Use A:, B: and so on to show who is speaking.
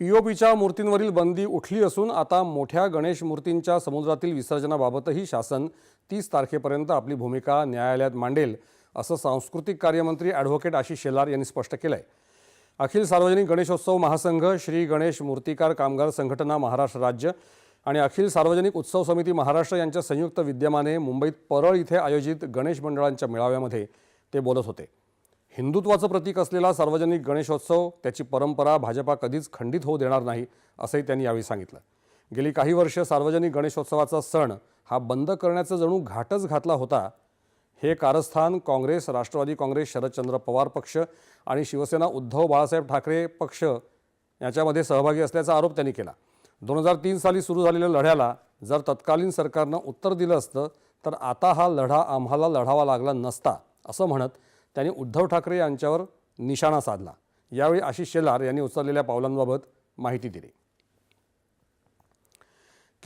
A: पीओपीच्या मूर्तींवरील बंदी उठली असून आता मोठ्या गणेश मूर्तींच्या समुद्रातील विसर्जनाबाबतही शासन तीस तारखेपर्यंत आपली भूमिका न्यायालयात मांडेल असं सांस्कृतिक कार्यमंत्री ॲडव्होकेट आशिष शेलार यांनी स्पष्ट केलं आहे अखिल सार्वजनिक गणेशोत्सव महासंघ श्री गणेश मूर्तिकार कामगार संघटना महाराष्ट्र राज्य आणि अखिल सार्वजनिक उत्सव समिती महाराष्ट्र यांच्या संयुक्त विद्यमाने मुंबईत परळ इथे आयोजित गणेश मंडळांच्या मेळाव्यामध्ये ते बोलत होते. हिंदुत्वाचं प्रतीक असलेला सार्वजनिक गणेशोत्सव त्याची परंपरा भाजपा कधीच खंडित होऊ देणार नाही असंही त्यांनी यावेळी सांगितलं. गेली काही वर्ष सार्वजनिक गणेशोत्सवाचा सण हा बंद करण्याचा जणू घाटच घातला होता. हे कारस्थान काँग्रेस राष्ट्रवादी काँग्रेस शरदचंद्र पवार पक्ष आणि शिवसेना उद्धव बाळासाहेब ठाकरे पक्ष याच्यामध्ये सहभागी असल्याचा आरोप त्यांनी केला. दोन हजार तीन साली सुरू झालेल्या लढ्याला जर तत्कालीन सरकारनं उत्तर दिलं असतं तर आता हा लढा आम्हाला लढावा लागला नसता असं म्हणत त्यांनी उद्धव ठाकरे यांच्यावर निशाणा साधला. यावेळी आशिष शेलार यांनी उचललेल्या पावलांबाबत माहिती दिली.